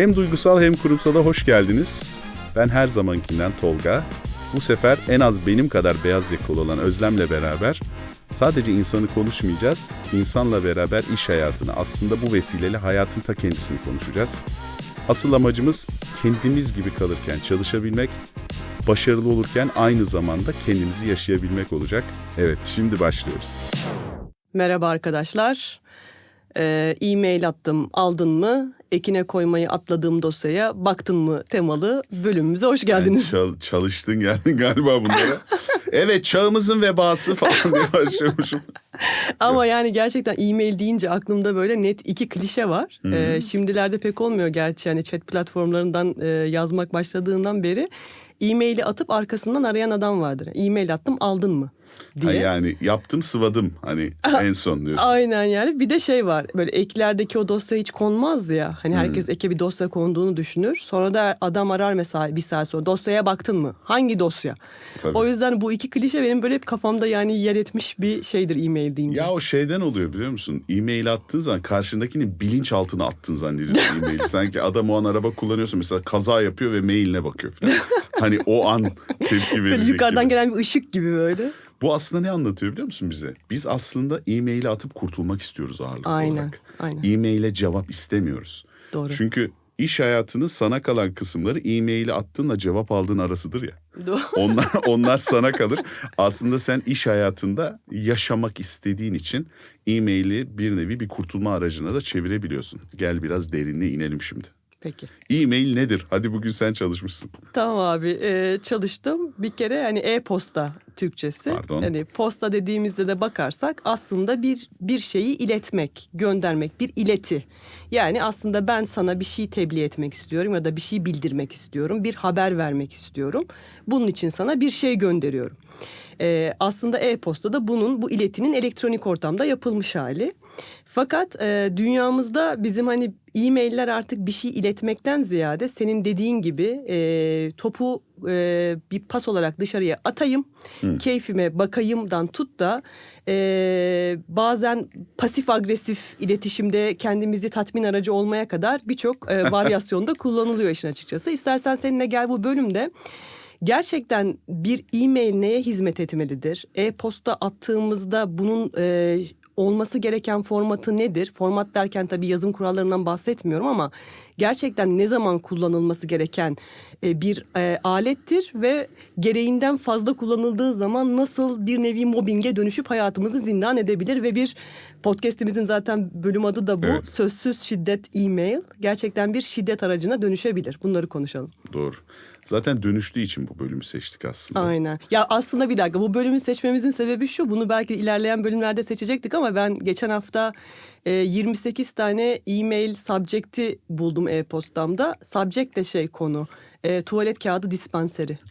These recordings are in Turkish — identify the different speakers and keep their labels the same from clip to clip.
Speaker 1: Hem duygusal hem kurumsala hoş geldiniz. Ben her zamankinden Tolga. Bu sefer en az benim kadar beyaz yakalı olan Özlem'le beraber sadece insanı konuşmayacağız, insanla beraber iş hayatını, aslında bu vesileyle hayatın ta kendisini konuşacağız. Asıl amacımız kendimiz gibi kalırken çalışabilmek, başarılı olurken aynı zamanda kendimizi yaşayabilmek olacak. Evet, şimdi başlıyoruz.
Speaker 2: Merhaba arkadaşlar. Ee, e-mail attım aldın mı? Ekine koymayı atladığım dosyaya baktın mı temalı bölümümüze hoş geldiniz.
Speaker 1: Yani çal- çalıştın geldin galiba bunlara. evet çağımızın vebası falan diye başlıyormuşum.
Speaker 2: Ama yani gerçekten e-mail deyince aklımda böyle net iki klişe var. Ee, şimdilerde pek olmuyor gerçi hani chat platformlarından e, yazmak başladığından beri. E-maili atıp arkasından arayan adam vardır. E-mail attım aldın mı? diye.
Speaker 1: Ha yani yaptım sıvadım hani en son diyorsun.
Speaker 2: Aynen yani bir de şey var böyle eklerdeki o dosya hiç konmaz ya hani herkes eke bir dosya konduğunu düşünür sonra da adam arar mesela bir saat sonra dosyaya baktın mı hangi dosya
Speaker 1: Tabii.
Speaker 2: o yüzden bu iki klişe benim böyle hep kafamda yani yer etmiş bir şeydir e-mail deyince.
Speaker 1: Ya o şeyden oluyor biliyor musun? E-mail attığın zaman karşındakini bilinçaltına attın zannediyorsun e-maili. Sanki adam o an araba kullanıyorsa mesela kaza yapıyor ve mailine bakıyor falan. hani o an tepki verecek
Speaker 2: yukarıdan
Speaker 1: gibi.
Speaker 2: gelen bir ışık gibi böyle.
Speaker 1: Bu aslında ne anlatıyor biliyor musun bize? Biz aslında e-maili atıp kurtulmak istiyoruz ağırlıklı
Speaker 2: Aynen,
Speaker 1: olarak.
Speaker 2: aynen.
Speaker 1: E-maile cevap istemiyoruz.
Speaker 2: Doğru.
Speaker 1: Çünkü iş hayatının sana kalan kısımları e-maili attığınla cevap aldığın arasıdır ya.
Speaker 2: Doğru.
Speaker 1: Onlar onlar sana kalır. Aslında sen iş hayatında yaşamak istediğin için e-maili bir nevi bir kurtulma aracına da çevirebiliyorsun. Gel biraz derinliğe inelim şimdi.
Speaker 2: Peki.
Speaker 1: E-mail nedir? Hadi bugün sen çalışmışsın.
Speaker 2: Tamam abi e, çalıştım. Bir kere hani e-posta Türkçesi.
Speaker 1: Pardon.
Speaker 2: Hani posta dediğimizde de bakarsak aslında bir bir şeyi iletmek, göndermek, bir ileti. Yani aslında ben sana bir şey tebliğ etmek istiyorum ya da bir şey bildirmek istiyorum, bir haber vermek istiyorum. Bunun için sana bir şey gönderiyorum. E, aslında e-posta da bunun bu iletinin elektronik ortamda yapılmış hali. Fakat e, dünyamızda bizim hani e-mailler artık bir şey iletmekten ziyade senin dediğin gibi e, topu e, bir pas olarak dışarıya atayım, keyfime bakayımdan tut da e, bazen pasif agresif iletişimde kendimizi tatmin aracı olmaya kadar birçok e, varyasyonda kullanılıyor işin açıkçası. İstersen seninle gel bu bölümde gerçekten bir e-mail neye hizmet etmelidir? E-posta attığımızda bunun e, olması gereken formatı nedir? Format derken tabii yazım kurallarından bahsetmiyorum ama gerçekten ne zaman kullanılması gereken e, bir e, alettir ve gereğinden fazla kullanıldığı zaman nasıl bir nevi mobbinge dönüşüp hayatımızı zindan edebilir ve bir podcast'imizin zaten bölüm adı da bu.
Speaker 1: Evet.
Speaker 2: Sözsüz şiddet e-mail gerçekten bir şiddet aracına dönüşebilir. Bunları konuşalım.
Speaker 1: Doğru. Zaten dönüştüğü için bu bölümü seçtik aslında.
Speaker 2: Aynen. Ya aslında bir dakika bu bölümü seçmemizin sebebi şu. Bunu belki ilerleyen bölümlerde seçecektik ama ben geçen hafta e, 28 tane e-mail subject'i buldum e-postamda. Subject de şey konu. E, tuvalet kağıdı dispanseri.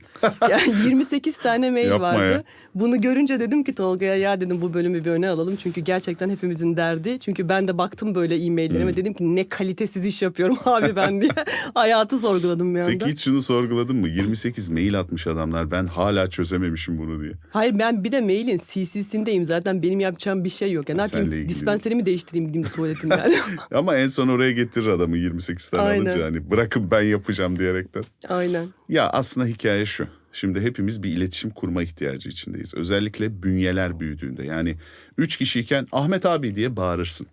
Speaker 2: Yani 28 tane mail
Speaker 1: Yapma
Speaker 2: vardı.
Speaker 1: ya.
Speaker 2: Bunu görünce dedim ki Tolga'ya ya dedim bu bölümü bir öne alalım. Çünkü gerçekten hepimizin derdi. Çünkü ben de baktım böyle e-maillerime dedim ki ne kalitesiz iş yapıyorum abi ben diye. Hayatı sorguladım bir anda.
Speaker 1: Peki hiç şunu sorguladın mı? 28 mail atmış adamlar ben hala çözememişim bunu diye.
Speaker 2: Hayır ben bir de mailin CC'sindeyim zaten benim yapacağım bir şey yok. Ya ne
Speaker 1: Seninle
Speaker 2: yapayım dispenserimi değiştireyim gideyim tuvaletimden.
Speaker 1: Ama en son oraya getirir adamı 28 tane
Speaker 2: Aynen.
Speaker 1: alınca hani bırakın ben yapacağım diyerekten.
Speaker 2: Aynen.
Speaker 1: Ya aslında hikaye şu. Şimdi hepimiz bir iletişim kurma ihtiyacı içindeyiz. Özellikle bünyeler büyüdüğünde. Yani üç kişiyken Ahmet abi diye bağırırsın.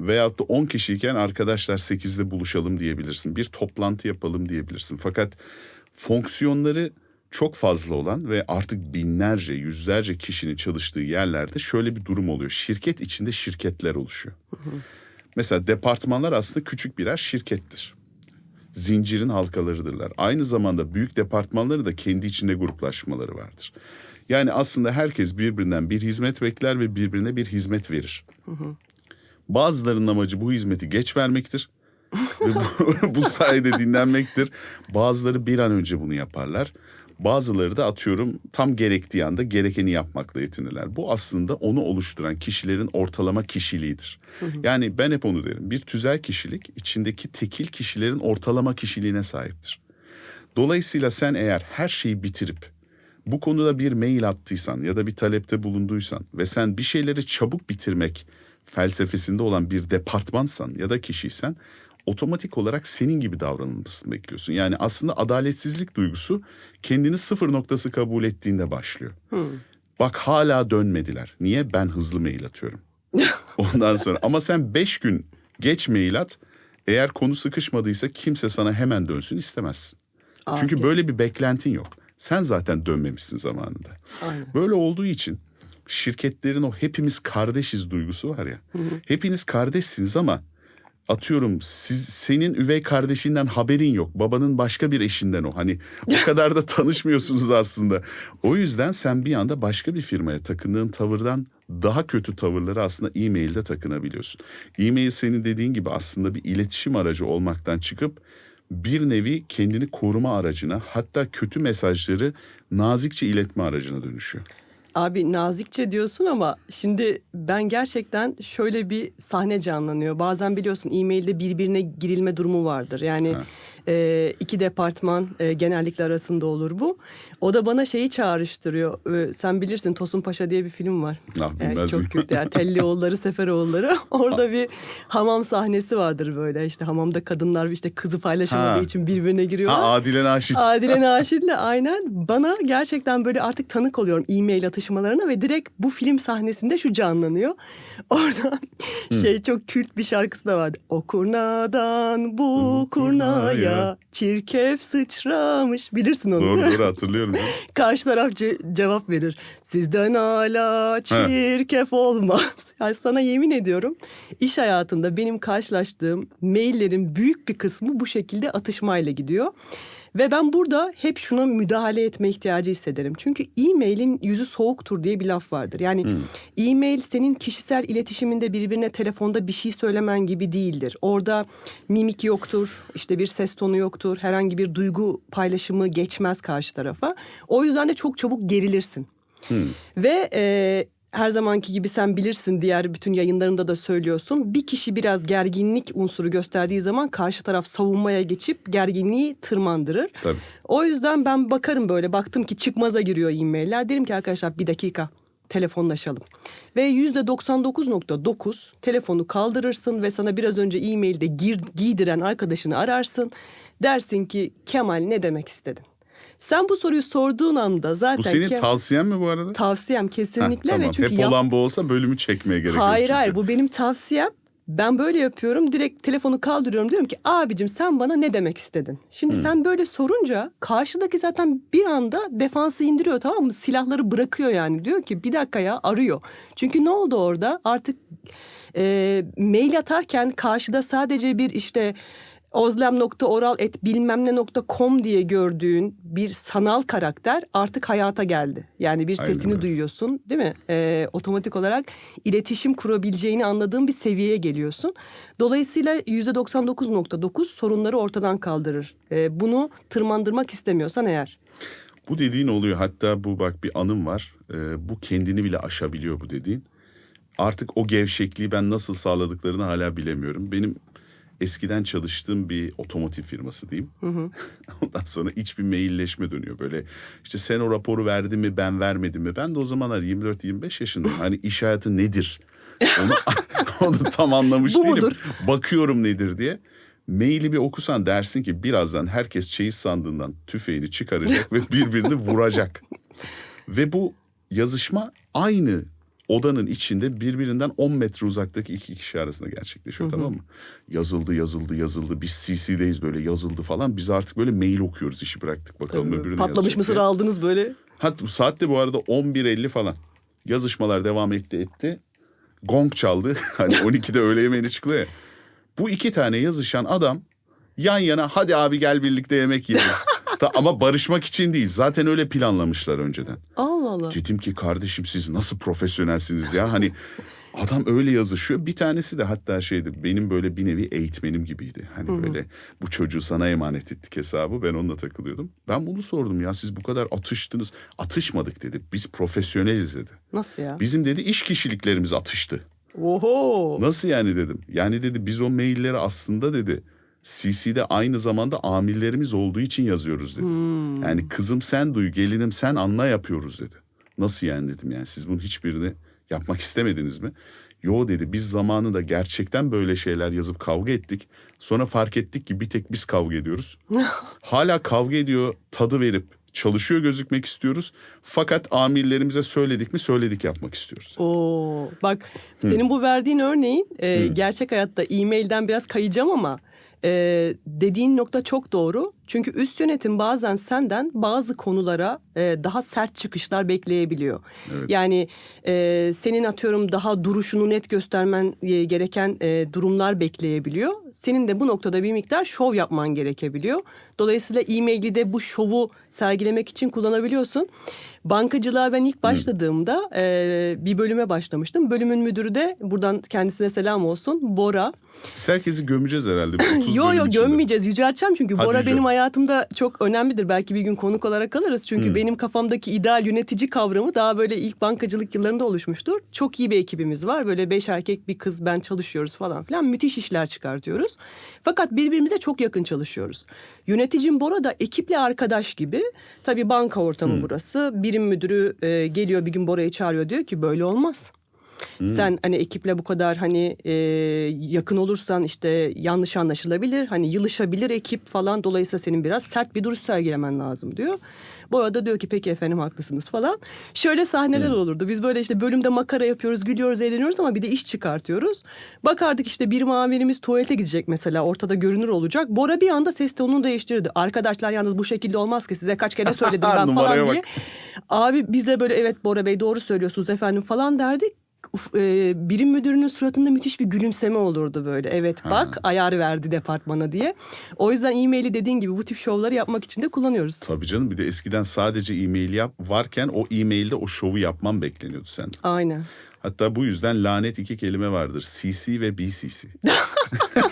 Speaker 1: Veyahut da on kişiyken arkadaşlar sekizde buluşalım diyebilirsin. Bir toplantı yapalım diyebilirsin. Fakat fonksiyonları çok fazla olan ve artık binlerce, yüzlerce kişinin çalıştığı yerlerde şöyle bir durum oluyor. Şirket içinde şirketler oluşuyor. Mesela departmanlar aslında küçük birer şirkettir zincirin halkalarıdırlar. Aynı zamanda büyük departmanların da kendi içinde gruplaşmaları vardır. Yani aslında herkes birbirinden bir hizmet bekler ve birbirine bir hizmet verir. Bazılarının amacı bu hizmeti geç vermektir. ve bu, bu sayede dinlenmektir. Bazıları bir an önce bunu yaparlar. Bazıları da atıyorum tam gerektiği anda gerekeni yapmakla yetinirler. Bu aslında onu oluşturan kişilerin ortalama kişiliğidir. Yani ben hep onu derim. Bir tüzel kişilik içindeki tekil kişilerin ortalama kişiliğine sahiptir. Dolayısıyla sen eğer her şeyi bitirip bu konuda bir mail attıysan ya da bir talepte bulunduysan ve sen bir şeyleri çabuk bitirmek felsefesinde olan bir departmansan ya da kişiysen otomatik olarak senin gibi davranılmasını bekliyorsun. Yani aslında adaletsizlik duygusu kendini sıfır noktası kabul ettiğinde başlıyor. Bak hala dönmediler. Niye? Ben hızlı mail atıyorum. Ondan sonra ama sen beş gün geç mail at. Eğer konu sıkışmadıysa kimse sana hemen dönsün istemezsin.
Speaker 2: Aa,
Speaker 1: Çünkü
Speaker 2: kesin.
Speaker 1: böyle bir beklentin yok. Sen zaten dönmemişsin zamanında.
Speaker 2: Aynen.
Speaker 1: Böyle olduğu için şirketlerin o hepimiz kardeşiz duygusu var ya. Hepiniz kardeşsiniz ama atıyorum siz senin üvey kardeşinden haberin yok. Babanın başka bir eşinden o. Hani o kadar da tanışmıyorsunuz aslında. O yüzden sen bir anda başka bir firmaya takındığın tavırdan daha kötü tavırları aslında e-mailde takınabiliyorsun. E-mail senin dediğin gibi aslında bir iletişim aracı olmaktan çıkıp bir nevi kendini koruma aracına hatta kötü mesajları nazikçe iletme aracına dönüşüyor.
Speaker 2: Abi nazikçe diyorsun ama şimdi ben gerçekten şöyle bir sahne canlanıyor. Bazen biliyorsun e-mailde birbirine girilme durumu vardır. Yani
Speaker 1: Ha.
Speaker 2: E, iki departman e, genellikle arasında olur bu. O da bana şeyi çağrıştırıyor. E, sen bilirsin Tosun Paşa diye bir film var.
Speaker 1: Ah, bilmez
Speaker 2: çok kötü yani Tellioğulları, Seferoğulları. Orada bir hamam sahnesi vardır böyle. İşte hamamda kadınlar işte kızı paylaşamadığı
Speaker 1: Ha.
Speaker 2: için birbirine giriyorlar.
Speaker 1: Ha Adile Naşit.
Speaker 2: Adile Naşit'le aynen bana gerçekten böyle artık tanık oluyorum e-mail atışmalarına ve direkt bu film sahnesinde şu canlanıyor. Orada şey çok kült bir şarkısı da vardı. O kurnadan Bu
Speaker 1: kurnaya
Speaker 2: çirkef sıçramış. Bilirsin onu.
Speaker 1: Doğru doğru hatırlıyorum.
Speaker 2: Karşı taraf ce- cevap verir. Sizden hala çirkef olmaz. Yani sana yemin ediyorum iş hayatında benim karşılaştığım maillerin büyük bir kısmı bu şekilde atışmayla gidiyor. Ve ben burada hep şuna müdahale etme ihtiyacı hissederim. Çünkü e-mailin yüzü soğuktur diye bir laf vardır. Yani e-mail senin kişisel iletişiminde birbirine telefonda bir şey söylemen gibi değildir. Orada mimik yoktur, işte bir ses tonu yoktur, herhangi bir duygu paylaşımı geçmez karşı tarafa. O yüzden de çok çabuk gerilirsin. Ve e, her zamanki gibi sen bilirsin diğer bütün yayınlarında da söylüyorsun. Bir kişi biraz gerginlik unsuru gösterdiği zaman karşı taraf savunmaya geçip gerginliği tırmandırır.
Speaker 1: Tabii.
Speaker 2: O yüzden ben bakarım böyle baktım ki çıkmaza giriyor e-mailler. Derim ki arkadaşlar bir dakika telefonlaşalım. Ve %99.9 telefonu kaldırırsın ve sana biraz önce e-mailde giydiren arkadaşını ararsın. Dersin ki Kemal ne demek istedin? Sen bu soruyu sorduğun anda zaten
Speaker 1: Bu senin
Speaker 2: Ke-
Speaker 1: tavsiyen mi bu arada?
Speaker 2: tavsiyem kesinlikle
Speaker 1: Heh, tamam.
Speaker 2: ve çünkü
Speaker 1: Hep
Speaker 2: yap-
Speaker 1: olan bu olsa bölümü çekmeye gerek yok.
Speaker 2: Hayır
Speaker 1: çünkü.
Speaker 2: hayır bu benim tavsiyem. Ben böyle yapıyorum. Direkt telefonu kaldırıyorum. Diyorum ki abicim sen bana ne demek istedin? Şimdi sen böyle sorunca karşıdaki zaten bir anda defansı indiriyor tamam mı? Silahları bırakıyor yani. Diyor ki bir dakika ya arıyor. Çünkü ne oldu orada? Artık e, mail atarken karşıda sadece bir işte ozlem.oral et bilmem ne nokta com diye gördüğün bir sanal karakter artık hayata geldi. Yani bir
Speaker 1: Aynen
Speaker 2: sesini
Speaker 1: öyle.
Speaker 2: duyuyorsun değil mi? Ee, otomatik olarak iletişim kurabileceğini anladığın bir seviyeye geliyorsun. Dolayısıyla %99.9 sorunları ortadan kaldırır. Ee, bunu tırmandırmak istemiyorsan eğer.
Speaker 1: Bu dediğin oluyor. Hatta bu bak bir anım var. Ee, bu kendini bile aşabiliyor bu dediğin. Artık o gevşekliği ben nasıl sağladıklarını hala bilemiyorum. Benim eskiden çalıştığım bir otomotiv firması diyeyim. Ondan sonra iç bir mailleşme dönüyor böyle. İşte sen o raporu verdin mi ben vermedim mi? Ben de o zamanlar 24-25 yaşındayım. Hani iş hayatı nedir? Onu, onu tam anlamış
Speaker 2: Bu
Speaker 1: değilim.
Speaker 2: mudur?
Speaker 1: Bakıyorum nedir diye. Maili bir okusan dersin ki birazdan herkes çeyiz sandığından tüfeğini çıkaracak ve birbirini vuracak. Ve bu yazışma aynı odanın içinde birbirinden 10 metre uzaktaki iki kişi arasında gerçekleşiyor tamam mı? Yazıldı yazıldı yazıldı biz CC'deyiz böyle yazıldı falan. Biz artık böyle mail okuyoruz işi bıraktık bakalım
Speaker 2: Tabii,
Speaker 1: öbürü ne
Speaker 2: Patlamış mısır
Speaker 1: diye.
Speaker 2: aldınız böyle.
Speaker 1: Hatta saat de bu arada 11.50 falan. Yazışmalar devam etti etti. Gong çaldı. Hani 12'de öğle yemeğine çıkılıyor ya. Bu iki tane yazışan adam yan yana hadi abi gel birlikte yemek yiyelim. Ta- ama barışmak için değil. Zaten öyle planlamışlar önceden.
Speaker 2: Allah Allah.
Speaker 1: Dedim ki kardeşim siz nasıl profesyonelsiniz ya? Hani adam öyle yazışıyor. Bir tanesi de hatta şeydi benim böyle bir nevi eğitmenim gibiydi. Hani böyle bu çocuğu sana emanet ettik hesabı. Ben onunla takılıyordum. Ben bunu sordum ya siz bu kadar atıştınız. Atışmadık dedi. Biz profesyoneliz dedi.
Speaker 2: Nasıl ya?
Speaker 1: Bizim dedi iş kişiliklerimiz atıştı.
Speaker 2: Oho.
Speaker 1: Nasıl yani dedim. Yani dedi biz o mailleri aslında dedi CC'de aynı zamanda amirlerimiz olduğu için yazıyoruz dedi. Yani kızım sen duy, gelinim sen anla yapıyoruz dedi. Nasıl yani dedim yani siz bunun hiçbirini yapmak istemediniz mi? Yo dedi biz zamanında gerçekten böyle şeyler yazıp kavga ettik. Sonra fark ettik ki bir tek biz kavga ediyoruz. Hala kavga ediyor tadı verip çalışıyor gözükmek istiyoruz. Fakat amirlerimize söyledik mi söyledik yapmak istiyoruz.
Speaker 2: Oo, bak senin bu verdiğin örneğin e, gerçek hayatta e-mailden biraz kayacağım ama e, dediğin nokta çok doğru. Çünkü üst yönetim bazen senden bazı konulara e, daha sert çıkışlar bekleyebiliyor.
Speaker 1: Evet.
Speaker 2: Yani e, senin atıyorum daha duruşunu net göstermen e, gereken e, durumlar bekleyebiliyor. Senin de bu noktada bir miktar şov yapman gerekebiliyor. Dolayısıyla e-maili de bu şovu sergilemek için kullanabiliyorsun. Bankacılığa ben ilk başladığımda e, bir bölüme başlamıştım. Bölümün müdürü de buradan kendisine selam olsun Bora.
Speaker 1: Biz herkesi gömeceğiz herhalde. bu 30
Speaker 2: Yo gömmeyeceğiz yücelteceğim çünkü
Speaker 1: Hadi
Speaker 2: Bora
Speaker 1: yücelt.
Speaker 2: benim hayatımda çok önemlidir. Belki bir gün konuk olarak alırız. Çünkü benim kafamdaki ideal yönetici kavramı daha böyle ilk bankacılık yıllarında oluşmuştur. Çok iyi bir ekibimiz var. Böyle beş erkek bir kız ben çalışıyoruz falan filan. Müthiş işler çıkartıyoruz. Fakat birbirimize çok yakın çalışıyoruz. Yöneticim Bora da ekiple arkadaş gibi. Tabii banka ortamı burası. Birim müdürü e, geliyor bir gün Bora'yı çağırıyor diyor ki böyle olmaz. Sen hani ekiple bu kadar hani e, yakın olursan işte yanlış anlaşılabilir. Hani yılışabilir ekip falan. Dolayısıyla senin biraz sert bir duruş sergilemen lazım diyor. Bu arada diyor ki peki efendim haklısınız falan. Şöyle sahneler olurdu. Biz böyle işte bölümde makara yapıyoruz, gülüyoruz, eğleniyoruz ama bir de iş çıkartıyoruz. Bakardık işte bir amirimiz tuvalete gidecek mesela ortada görünür olacak. Bora bir anda ses tonunu değiştirdi. Arkadaşlar yalnız bu şekilde olmaz ki size kaç kere söyledim ben falan diye. Abi biz de böyle evet Bora Bey doğru söylüyorsunuz efendim falan derdik. E, birim müdürünün suratında müthiş bir gülümseme olurdu böyle. Evet bak ayar verdi departmana diye. O yüzden e-maili dediğin gibi bu tip şovları yapmak için de kullanıyoruz.
Speaker 1: Tabii canım bir de eskiden sadece e-mail yap varken o e-mailde o şovu yapman bekleniyordu senden.
Speaker 2: Aynen.
Speaker 1: Hatta bu yüzden lanet iki kelime vardır. CC ve BCC.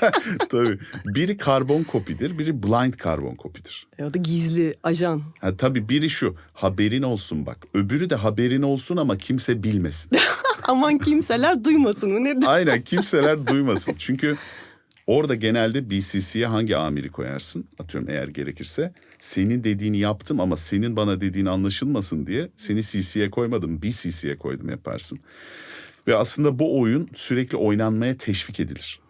Speaker 1: tabii. Biri karbon kopidir, biri blind karbon kopidir.
Speaker 2: E, o da gizli ajan.
Speaker 1: Ha, tabii biri şu haberin olsun bak. Öbürü de haberin olsun ama kimse bilmesin.
Speaker 2: Aman kimseler duymasın mı ne?
Speaker 1: Aynen kimseler duymasın. Çünkü orada genelde BCC'ye hangi amiri koyarsın? Atıyorum eğer gerekirse. Senin dediğini yaptım ama senin bana dediğin anlaşılmasın diye seni CC'ye koymadım. BCC'ye koydum yaparsın. Ve aslında bu oyun sürekli oynanmaya teşvik edilir.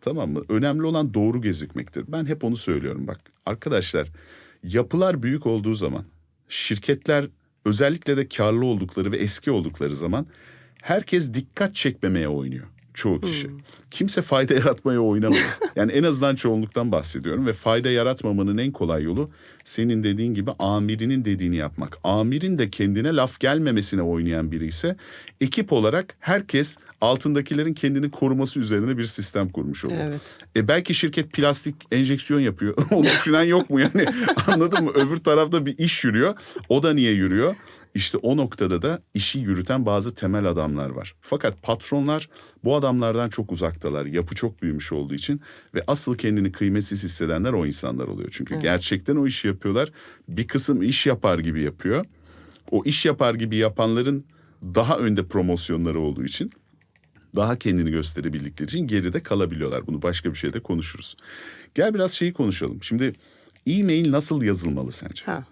Speaker 1: Tamam mı? Önemli olan doğru gözükmektir. Ben hep onu söylüyorum bak. Arkadaşlar yapılar büyük olduğu zaman şirketler özellikle de karlı oldukları ve eski oldukları zaman herkes dikkat çekmemeye oynuyor çoğu kişi. Kimse fayda yaratmaya oynamıyor. Yani en azından çoğunluktan bahsediyorum ve fayda yaratmamanın en kolay yolu senin dediğin gibi amirinin dediğini yapmak. Amirin de kendine laf gelmemesine oynayan biri ise ekip olarak herkes altındakilerin kendini koruması üzerine bir sistem kurmuş oluyor.
Speaker 2: Evet.
Speaker 1: E belki şirket plastik enjeksiyon yapıyor. Onu düşünen yok mu yani? Anladın mı? Öbür tarafta bir iş yürüyor. O da niye yürüyor? İşte o noktada da işi yürüten bazı temel adamlar var. Fakat patronlar bu adamlardan çok uzaktalar. Yapı çok büyümüş olduğu için ve asıl kendini kıymetsiz hissedenler o insanlar oluyor. Çünkü gerçekten o işi yapıyorlar. Bir kısım iş yapar gibi yapıyor. O iş yapar gibi yapanların daha önde promosyonları olduğu için daha kendini gösterebildikleri için geride kalabiliyorlar. Bunu başka bir şeyde konuşuruz. Gel biraz şeyi konuşalım. Şimdi e-mail nasıl yazılmalı sence?
Speaker 2: Ha.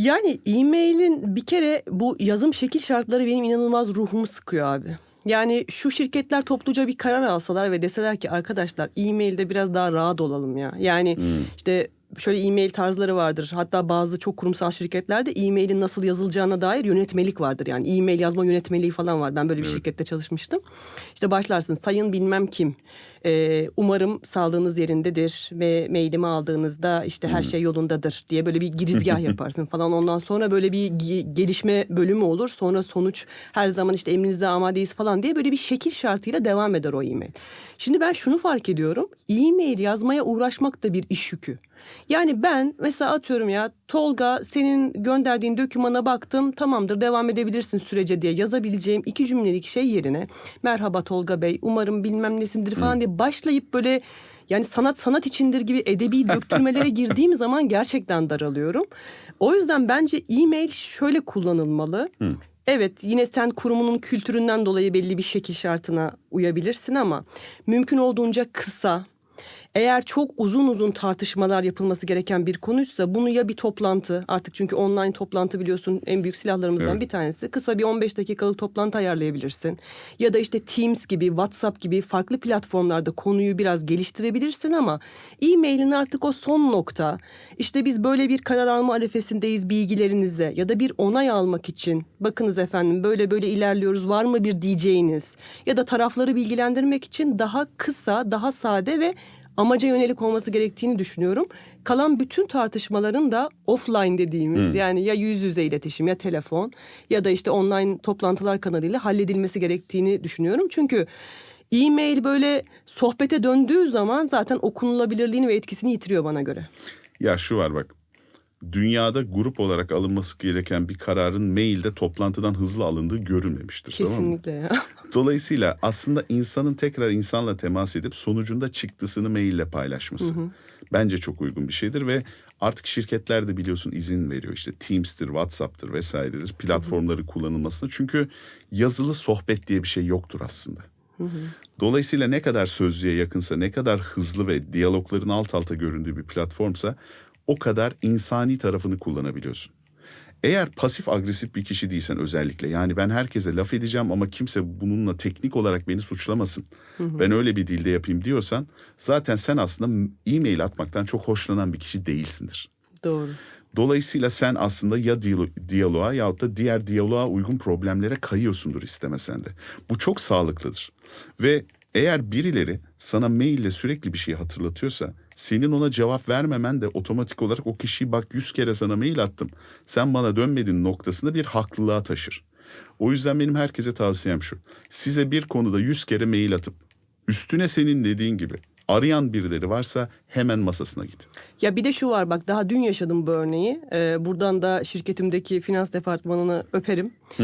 Speaker 2: Yani e-mailin bir kere bu yazım şekil şartları benim inanılmaz ruhumu sıkıyor abi. Yani şu şirketler topluca bir karar alsalar ve deseler ki arkadaşlar e-mailde biraz daha rahat olalım ya. Yani işte şöyle e-mail tarzları vardır. Hatta bazı çok kurumsal şirketlerde e-mailin nasıl yazılacağına dair yönetmelik vardır. Yani e-mail yazma yönetmeliği falan var. Ben böyle bir şirkette çalışmıştım. İşte başlarsın sayın bilmem kim. Ee, umarım sağlığınız yerindedir ve mailimi aldığınızda işte her şey yolundadır diye böyle bir girizgah yaparsın falan. Ondan sonra böyle bir ge- gelişme bölümü olur. Sonra sonuç her zaman işte emrinizde amadeyiz falan diye böyle bir şekil şartıyla devam eder o e-mail. Şimdi ben şunu fark ediyorum. E-mail yazmaya uğraşmak da bir iş yükü. Yani ben mesela atıyorum ya Tolga senin gönderdiğin dokümana baktım tamamdır devam edebilirsin sürece diye yazabileceğim iki cümlelik şey yerine merhaba Tolga Bey umarım bilmem nesindir falan diye başlayıp böyle yani sanat sanat içindir gibi edebi döktürmelere girdiğim zaman gerçekten daralıyorum. O yüzden bence e-mail şöyle kullanılmalı. Evet yine sen kurumunun kültüründen dolayı belli bir şekil şartına uyabilirsin ama mümkün olduğunca kısa, Eğer çok uzun uzun tartışmalar yapılması gereken bir konuysa bunu ya bir toplantı artık çünkü online toplantı biliyorsun en büyük silahlarımızdan
Speaker 1: Evet.
Speaker 2: bir tanesi. Kısa bir 15 dakikalık toplantı ayarlayabilirsin. Ya da işte Teams gibi WhatsApp gibi farklı platformlarda konuyu biraz geliştirebilirsin ama e-mailin artık o son nokta. İşte biz böyle bir karar alma arifesindeyiz bilgilerinize ya da bir onay almak için bakınız efendim böyle böyle ilerliyoruz var mı bir diyeceğiniz ya da tarafları bilgilendirmek için daha kısa, daha sade ve amaca yönelik olması gerektiğini düşünüyorum. Kalan bütün tartışmaların da offline dediğimiz yani ya yüz yüze iletişim ya telefon ya da işte online toplantılar kanalıyla halledilmesi gerektiğini düşünüyorum. Çünkü e-mail böyle sohbete döndüğü zaman zaten okunulabilirliğini ve etkisini yitiriyor bana göre.
Speaker 1: Ya şu var bak. Dünyada grup olarak alınması gereken bir kararın mailde toplantıdan hızlı alındığı görülmemiştir. Tamam?
Speaker 2: Kesinlikle ya.
Speaker 1: Dolayısıyla aslında insanın tekrar insanla temas edip sonucunda çıktısını maille paylaşması. Bence çok uygun bir şeydir ve artık şirketler de biliyorsun izin veriyor. İşte Teams'tir, WhatsApp'tır vesairedir platformları kullanılmasına. Çünkü yazılı sohbet diye bir şey yoktur aslında. Dolayısıyla ne kadar sözlüğe yakınsa, ne kadar hızlı ve diyalogların alt alta göründüğü bir platformsa o kadar insani tarafını kullanabiliyorsun. Eğer pasif agresif bir kişi değilsen özellikle yani ben herkese laf edeceğim ama kimse bununla teknik olarak beni suçlamasın. Ben öyle bir dilde yapayım diyorsan zaten sen aslında e-mail atmaktan çok hoşlanan bir kişi değilsindir.
Speaker 2: Doğru.
Speaker 1: Dolayısıyla sen aslında ya diyalo- diyaloğa yahut da diğer diyaloğa uygun problemlere kayıyorsundur istemesen de. Bu çok sağlıklıdır. Ve eğer birileri sana maille sürekli bir şey hatırlatıyorsa senin ona cevap vermemen de otomatik olarak o kişiyi bak yüz kere sana mail attım. Sen bana dönmedin noktasında bir haklılığa taşır. O yüzden benim herkese tavsiyem şu. Size bir konuda yüz kere mail atıp üstüne senin dediğin gibi arayan birileri varsa hemen masasına git.
Speaker 2: Ya bir de şu var bak daha dün yaşadım bu örneği. Ee, buradan da şirketimdeki finans departmanını öperim.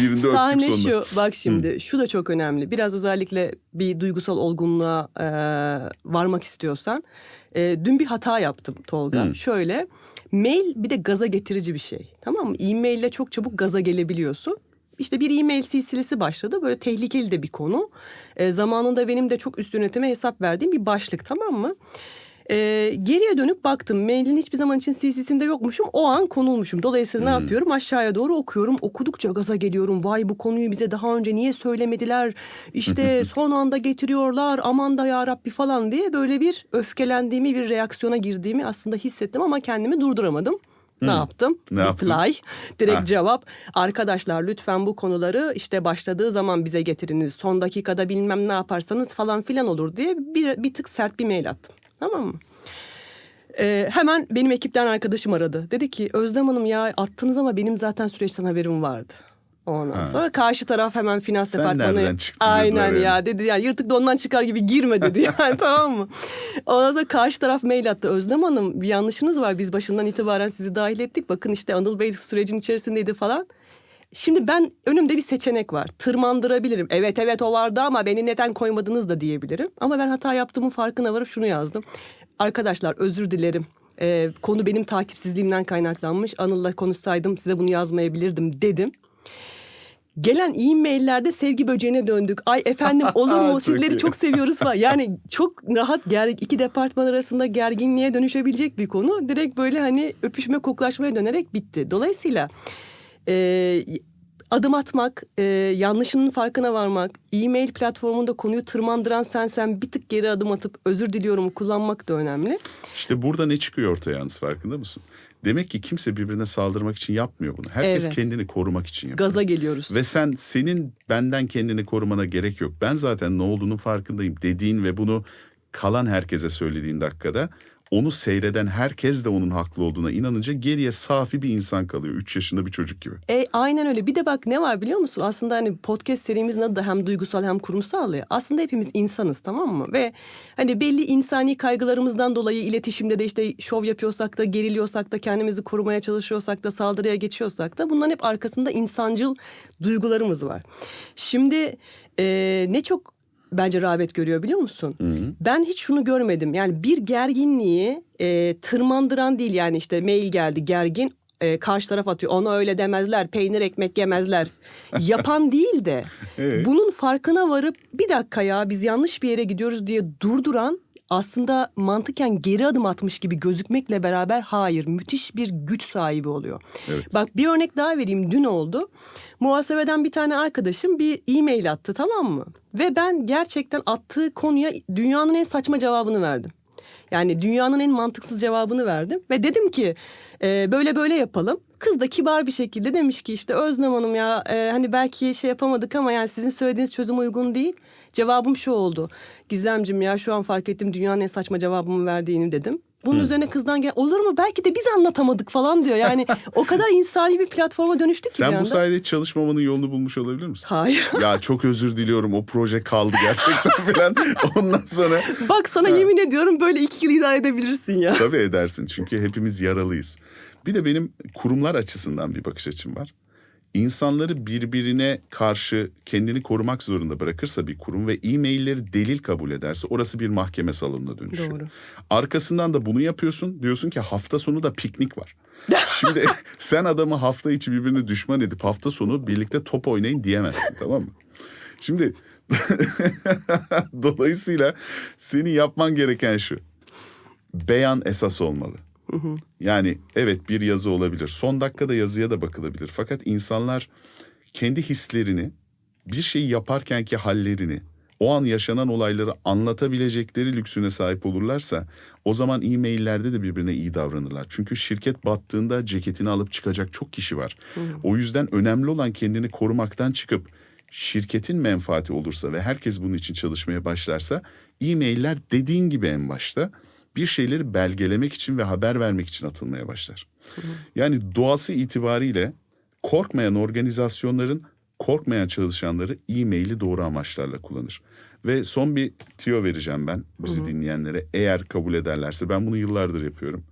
Speaker 1: Birinde
Speaker 2: Sahne
Speaker 1: öptük sonunda.
Speaker 2: şu bak şimdi şu da çok önemli. Biraz özellikle bir duygusal olgunluğa e, varmak istiyorsan. E, dün bir hata yaptım Tolga. Şöyle mail bir de gaza getirici bir şey. Tamam mı? E-mail ile çok çabuk gaza gelebiliyorsun. İşte bir e-mail silsilesi başladı. Böyle tehlikeli de bir konu. E, zamanında benim de çok üst yönetime hesap verdiğim bir başlık tamam mı? E, geriye dönüp baktım. Mailin hiçbir zaman için CC'sinde yokmuşum. O an konulmuşum. Dolayısıyla ne yapıyorum? Aşağıya doğru okuyorum. Okudukça gaza geliyorum. Vay bu konuyu bize daha önce niye söylemediler? İşte son anda getiriyorlar. Aman da ya Rabbi falan diye böyle bir öfkelendiğimi, bir reaksiyona girdiğimi aslında hissettim ama kendimi durduramadım. Ne yaptım?
Speaker 1: Ne yaptın?
Speaker 2: Reply. Direkt
Speaker 1: Ha.
Speaker 2: cevap. Arkadaşlar lütfen bu konuları işte başladığı zaman bize getiriniz. Son dakikada bilmem ne yaparsanız falan filan olur diye bir, bir tık sert bir mail attım. Tamam mı? Ee, hemen benim ekipten arkadaşım aradı. Dedi ki Özlem Hanım ya attınız ama benim zaten süreçten haberim vardı. Ondan
Speaker 1: Ha.
Speaker 2: sonra karşı taraf hemen finans
Speaker 1: Sen
Speaker 2: departmanı. Aynen ya
Speaker 1: yani.
Speaker 2: dedi yani yırtık dondan çıkar gibi girme dedi yani tamam mı? Ondan sonra karşı taraf mail attı. Özlem Hanım bir yanlışınız var biz başından itibaren sizi dahil ettik. Bakın işte Anıl Bey sürecin içerisindeydi falan. Şimdi ben önümde bir seçenek var. Tırmandırabilirim. Evet evet o vardı ama beni neden koymadınız da diyebilirim. Ama ben hata yaptığımın farkına varıp şunu yazdım. Arkadaşlar özür dilerim. Ee, konu benim takipsizliğimden kaynaklanmış. Anıl'la konuşsaydım size bunu yazmayabilirdim dedim. Gelen e-maillerde sevgi böceğine döndük. Ay efendim olur mu
Speaker 1: Çok
Speaker 2: sizleri
Speaker 1: iyi.
Speaker 2: çok seviyoruz falan. Yani çok rahat ger iki departman arasında gerginliğe dönüşebilecek bir konu. Direkt böyle hani öpüşme koklaşmaya dönerek bitti. Dolayısıyla e, adım atmak, e, yanlışının farkına varmak, e-mail platformunda konuyu tırmandıran sensen bir tık geri adım atıp özür diliyorum kullanmak da önemli.
Speaker 1: İşte burada ne çıkıyor ortaya yalnız farkında mısın? Demek ki kimse birbirine saldırmak için yapmıyor bunu. Herkes
Speaker 2: Evet.
Speaker 1: kendini korumak için yapıyor.
Speaker 2: Gaza geliyoruz.
Speaker 1: Ve sen senin benden kendini korumana gerek yok. Ben zaten ne olduğunun farkındayım dediğin ve bunu kalan herkese söylediğin dakikada onu seyreden herkes de onun haklı olduğuna inanınca geriye safi bir insan kalıyor. 3 yaşında bir çocuk gibi.
Speaker 2: E, aynen öyle. Bir de bak ne var biliyor musun? Aslında hani podcast serimizin adı da hem duygusal hem kurumsal ya. Aslında hepimiz insanız tamam mı? Ve hani belli insani kaygılarımızdan dolayı iletişimde de işte şov yapıyorsak da geriliyorsak da kendimizi korumaya çalışıyorsak da saldırıya geçiyorsak da bunların hep arkasında insancıl duygularımız var. Şimdi e, ne çok bence rağbet görüyor biliyor musun? Ben hiç şunu görmedim. Yani bir gerginliği e, tırmandıran değil yani işte mail geldi gergin e, karşı taraf atıyor. Ona öyle demezler. Peynir ekmek yemezler. Yapan değil de
Speaker 1: Evet.
Speaker 2: bunun farkına varıp bir dakika ya biz yanlış bir yere gidiyoruz diye durduran aslında mantıken geri adım atmış gibi gözükmekle beraber hayır müthiş bir güç sahibi oluyor.
Speaker 1: Evet.
Speaker 2: Bak bir örnek daha vereyim dün oldu. Muhasebeden bir tane arkadaşım bir e-mail attı tamam mı? Ve ben gerçekten attığı konuya dünyanın en saçma cevabını verdim. Yani dünyanın en mantıksız cevabını verdim ve dedim ki e, böyle böyle yapalım. Kız da kibar bir şekilde demiş ki işte Özlem Hanım ya e, hani belki şey yapamadık ama yani sizin söylediğiniz çözüm uygun değil. Cevabım şu oldu. Gizemcim ya şu an fark ettim dünyanın en saçma cevabımı verdiğini dedim. Bunun üzerine kızdan gel olur mu belki de biz anlatamadık falan diyor. Yani o kadar insani bir platforma dönüştü ki
Speaker 1: Sen bu sayede hiç çalışmamanın yolunu bulmuş olabilir misin?
Speaker 2: Hayır.
Speaker 1: ya çok özür diliyorum o proje kaldı gerçekten falan. Ondan sonra
Speaker 2: Bak sana yemin ediyorum böyle iki yıl idare edebilirsin ya.
Speaker 1: tabii edersin çünkü hepimiz yaralıyız. Bir de benim kurumlar açısından bir bakış açım var. İnsanları birbirine karşı kendini korumak zorunda bırakırsa bir kurum ve e-mailleri delil kabul ederse orası bir mahkeme salonuna dönüşüyor.
Speaker 2: Doğru.
Speaker 1: Arkasından da bunu yapıyorsun. Diyorsun ki hafta sonu da piknik var. Şimdi sen adamı hafta içi birbirine düşman edip hafta sonu birlikte top oynayın diyemezsin tamam mı? Şimdi dolayısıyla senin yapman gereken şu. Beyan esas olmalı. Yani evet bir yazı olabilir. Son dakikada yazıya da bakılabilir. Fakat insanlar kendi hislerini, bir şeyi yaparkenki hallerini, o an yaşanan olayları anlatabilecekleri lüksüne sahip olurlarsa o zaman e-maillerde de birbirine iyi davranırlar. Çünkü şirket battığında ceketini alıp çıkacak çok kişi var. O yüzden önemli olan kendini korumaktan çıkıp şirketin menfaati olursa ve herkes bunun için çalışmaya başlarsa e-mailler dediğin gibi en başta bir şeyleri belgelemek için ve haber vermek için atılmaya başlar. Yani doğası itibariyle korkmayan organizasyonların korkmayan çalışanları e-maili doğru amaçlarla kullanır. Ve son bir tiyo vereceğim ben bizi dinleyenlere eğer kabul ederlerse ben bunu yıllardır yapıyorum.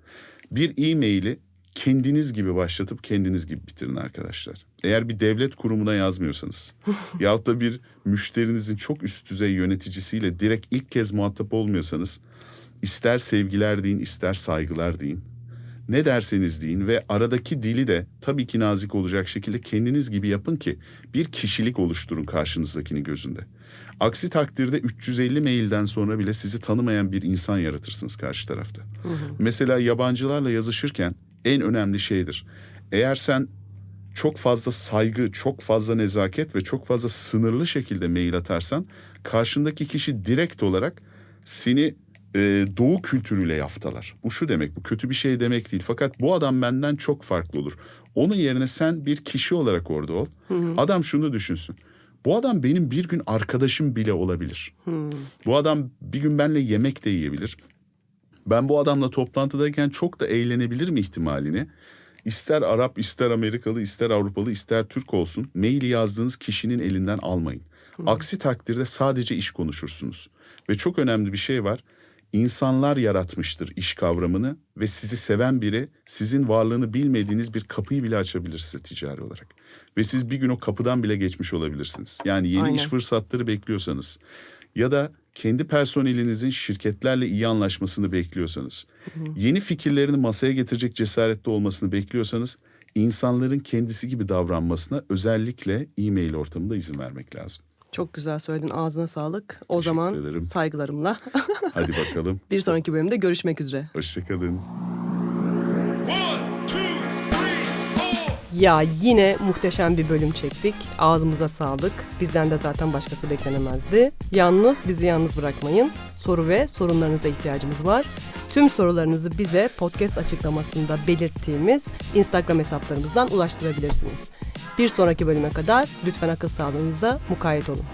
Speaker 1: Bir e-maili kendiniz gibi başlatıp kendiniz gibi bitirin arkadaşlar. Eğer bir devlet kurumuna yazmıyorsanız yahut da bir müşterinizin çok üst düzey yöneticisiyle direkt ilk kez muhatap olmuyorsanız ister sevgiler deyin ister saygılar deyin. Ne derseniz deyin ve aradaki dili de tabii ki nazik olacak şekilde kendiniz gibi yapın ki bir kişilik oluşturun karşınızdakinin gözünde. Aksi takdirde 350 mailden sonra bile sizi tanımayan bir insan yaratırsınız karşı tarafta. Mesela yabancılarla yazışırken en önemli şeydir. Eğer sen çok fazla saygı, çok fazla nezaket ve çok fazla sınırlı şekilde mail atarsan karşındaki kişi direkt olarak seni e, doğu kültürüyle yaftalar. Bu şu demek, bu kötü bir şey demek değil. Fakat bu adam benden çok farklı olur. Onun yerine sen bir kişi olarak orada ol. Adam şunu düşünsün. Bu adam benim bir gün arkadaşım bile olabilir. Bu adam bir gün benimle yemek de yiyebilir. Ben bu adamla toplantıdayken çok da eğlenebilir mi ihtimalini? İster Arap, ister Amerikalı, ister Avrupalı, ister Türk olsun maili yazdığınız kişinin elinden almayın. Aksi takdirde sadece iş konuşursunuz. Ve çok önemli bir şey var. İnsanlar yaratmıştır iş kavramını ve sizi seven biri sizin varlığını bilmediğiniz bir kapıyı bile açabilir size ticari olarak. Ve siz bir gün o kapıdan bile geçmiş olabilirsiniz. Yani yeni
Speaker 2: Aynen.
Speaker 1: iş fırsatları bekliyorsanız ya da kendi personelinizin şirketlerle iyi anlaşmasını bekliyorsanız, yeni fikirlerini masaya getirecek cesaretli olmasını bekliyorsanız insanların kendisi gibi davranmasına özellikle e-mail ortamında izin vermek lazım.
Speaker 2: Çok güzel söyledin ağzına sağlık. O
Speaker 1: Teşekkür
Speaker 2: zaman
Speaker 1: ederim.
Speaker 2: saygılarımla
Speaker 1: Hadi bakalım.
Speaker 2: bir sonraki bölümde görüşmek üzere.
Speaker 1: Hoşçakalın.
Speaker 2: Ya yine muhteşem bir bölüm çektik. Ağzımıza sağlık. Bizden de zaten başkası beklenemezdi. Yalnız bizi yalnız bırakmayın. Soru ve sorunlarınıza ihtiyacımız var. Tüm sorularınızı bize podcast açıklamasında belirttiğimiz Instagram hesaplarımızdan ulaştırabilirsiniz. Bir sonraki bölüme kadar lütfen akıl sağlığınıza mukayyet olun.